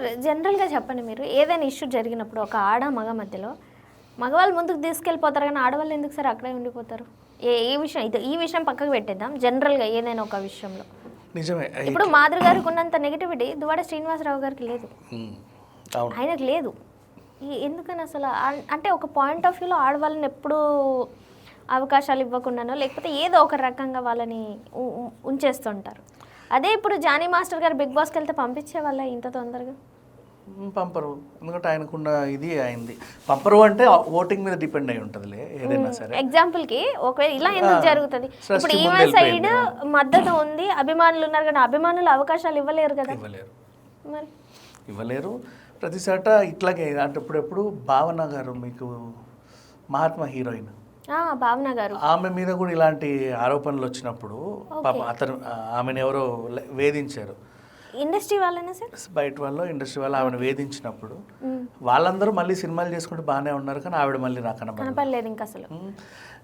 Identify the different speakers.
Speaker 1: Sir జనరల్గా చెప్పండి మీరు. ఏదైనా ఇష్యూ జరిగినప్పుడు ఒక ఆడ మగ మధ్యలో మగవాళ్ళు ముందుకు తీసుకెళ్ళిపోతారు కానీ ఆడవాళ్ళు ఎందుకు సార్ అక్కడే ఉండిపోతారు? ఏ ఏ విషయం ఇది ఈ విషయం పక్కకు పెట్టేద్దాం జనరల్గా ఏదైనా ఒక విషయంలో.
Speaker 2: నిజమే.
Speaker 1: ఇప్పుడు మాధురి గారికి ఉన్నంత నెగిటివిటీ దువాడ శ్రీనివాసరావు గారికి లేదు. ఆయనకు లేదు. ఎందుకని అసలు అంటే ఒక పాయింట్ ఆఫ్ వ్యూలో ఆడవాళ్ళని ఎప్పుడూ అవకాశాలు ఇవ్వకుండానో లేకపోతే ఏదో ఒక రకంగా వాళ్ళని ఉంచేస్తుంటారు. అదే ఇప్పుడు జానీ మాస్టర్ గారు బిగ్ బాస్కి వెళ్తే పంపించే వాళ్ళ ఇంత తొందరగా?
Speaker 2: పంపరు. ఎందుకంటే ఆయనకున్న ఇది అయింది. పంపరు అంటే ఓటింగ్ మీద డిపెండ్ అయి ఉంటుందిలే ఏదైనా సరే.
Speaker 1: ఎగ్జాంపుల్కి ఒకవేళ ఇలా ఎందుకు జరుగుతుంది? ఇప్పుడు ఈమె సైడ్. మద్దతు ఉంది అభిమానులు ఉన్నారు కానీ అభిమానులు అవకాశాలు ఇవ్వలేరు కదా?
Speaker 2: ఇవ్వలేరు.
Speaker 1: మరి?
Speaker 2: ఇవ్వలేరు. ప్రతిసాట ఇట్లాగే అంటే ఇప్పుడెప్పుడు భావన గారు మీకు మహాత్మా హీరోయిన్.
Speaker 1: భావన గారు.
Speaker 2: ఆమె మీద కూడా ఇలాంటి ఆరోపణలు వచ్చినప్పుడు పాప అతను ఆమెను ఎవరో వేధించారు.
Speaker 1: ఇండస్ట్రీ వాళ్ళైనా సార్?
Speaker 2: బయట వాళ్ళు ఇండస్ట్రీ వాళ్ళు ఆమెను వేధించినప్పుడు. వాళ్ళందరూ మళ్ళీ సినిమాలు చేసుకుంటూ బాగానే ఉన్నారు కానీ ఆవిడ మళ్ళీ నాకు
Speaker 1: కనపడలేదు. ఇంకా అసలు.